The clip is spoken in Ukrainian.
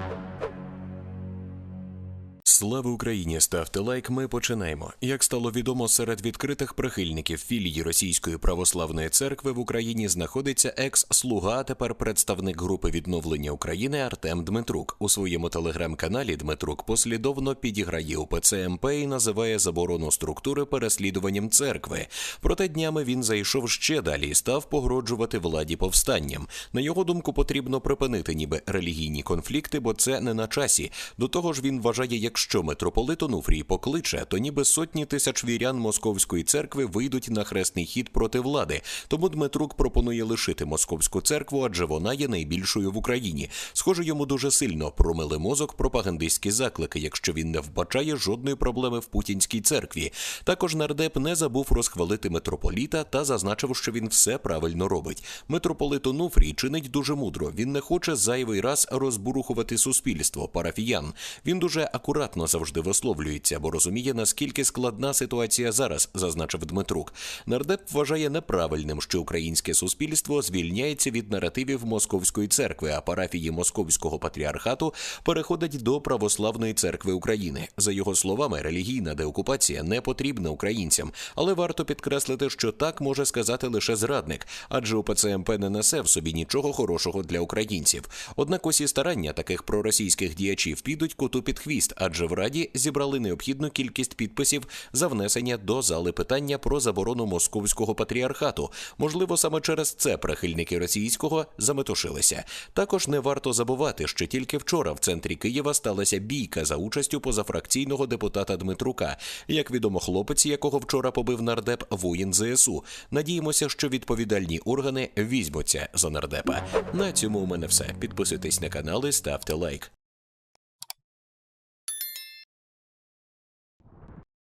Thank you. Слава Україні! Ставте лайк. Ми починаємо. Як стало відомо, серед відкритих прихильників філії Російської православної церкви в Україні знаходиться екс-слуга, а тепер представник групи відновлення України Артем Дмитрук. У своєму телеграм-каналі Дмитрук послідовно підіграє УПЦ МП і називає заборону структури переслідуванням церкви. Проте днями він зайшов ще далі і став погроджувати владі повстанням. На його думку, потрібно припинити ніби релігійні конфлікти, бо це не на часі. До того ж, він вважає, якщо митрополит Онуфрій покличе, то ніби сотні тисяч вірян московської церкви вийдуть на хресний хід проти влади. Тому Дмитрук пропонує лишити московську церкву, адже вона є найбільшою в Україні. Схоже, йому дуже сильно промили мозок пропагандистські заклики, якщо він не вбачає жодної проблеми в путінській церкві. Також нардеп не забув розхвалити митрополіта та зазначив, що він все правильно робить. Митрополит Онуфрій чинить дуже мудро. Він не хоче зайвий раз розбурухувати суспільство, парафіян. Він дуже акуратно завжди висловлюється, бо розуміє, наскільки складна ситуація зараз, зазначив Дмитрук. Нардеп вважає неправильним, що українське суспільство звільняється від наративів московської церкви, а парафії московського патріархату переходять до православної церкви України. За його словами, релігійна деокупація не потрібна українцям, але варто підкреслити, що так може сказати лише зрадник, адже УПЦ МП не несе в собі нічого хорошого для українців. Однак усі старання таких проросійських діячів підуть коту під хвіст, адже в Раді зібрали необхідну кількість підписів за внесення до зали питання про заборону московського патріархату. Можливо, саме через це прихильники російського заметушилися. Також не варто забувати, що тільки вчора в центрі Києва сталася бійка за участю позафракційного депутата Дмитрука. Як відомо, хлопець, якого вчора побив нардеп, воїн ЗСУ. Надіємося, що відповідальні органи візьмуться за нардепа. На цьому у мене все. Підписуйтесь на канал і ставте лайк.